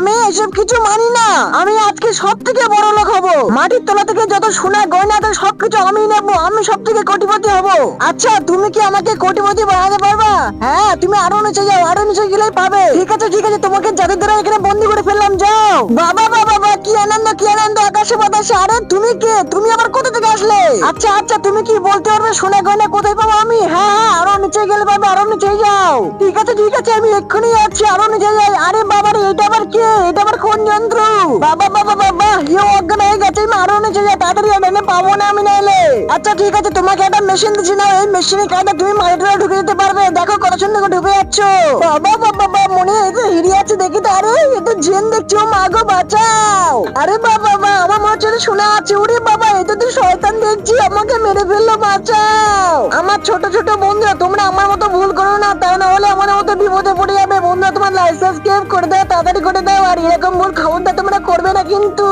আমি এসব কিছু মানি না। আমি আজকে সব থেকে বড় লোক হব। মাটির তলা থেকে যত সোনা গয়না আছে, সবকিছু আমি নেব। আমি সব থেকে কোটিপতি হব। আচ্ছা তুমি কি আমাকে কোটিপতি বানাতে পারবা? হ্যাঁ তুমি আরও নিচে যাও, আরও নিচে গেলেই পাবে। ঠিক আছে ঠিক আছে, তোমাকে যাদের দ্বারা এখানে বন্দি করে ফেললাম, যাও। বাবা বাবা বাবা, কি আনন্দ কি আনন্দ, আকাশে বাতাসে। আরে, তুমি কে? তুমি আবার কোথা থেকে আসলে? আচ্ছা আচ্ছা তুমি কি বলতে পারবে সোনা গয়না কোথায় পাবো আমি? হ্যাঁ হ্যাঁ আরও নিচে গেলে পাবে, আরও নিচে যাও। ঠিক আছে ঠিক আছে, আমি এক্ষুনি যাচ্ছি, আরও নিচে যাই। আরে বাবা রে এটা আবার যন্ত্র বাবা বাবা বাবা ইয়ে অজ্ঞান হয়ে গেছে নিচে যাই তাড়াতাড়ি এখানে পাবো না আমি নাইলে আচ্ছা ঠিক আছে তোমাকে একটা মেশিন দিচ্ছি না এই মেশিনে কাটা তুমি মাটিটা ঢুকে দিতে পারবে দেখো কত সুন্দর ঢুকে যাচ্ছ বাবা বাবা বাবা মনে হয় যে হিরিয়ে আছে দেখি তো আরে এটা জেন দেখছি ও মা গো বাঁচাও আরে বাবা বাবা আমার মনে হচ্ছে শোনা আছে ওরে বাবা এটা তো শয়তান দেখছি আমাকে মেরে ফেলল বাঁচাও আমার ছোট ছোট বন্ধুরা তোমরা আমার বিপদে পড়ে যাবে বন্ধু, তোমার লাইসেন্স কেপ করে দাও, তাড়াতাড়ি করে দাও, আর এরকম ভুল খবরটা তোমরা করবে না কিন্তু।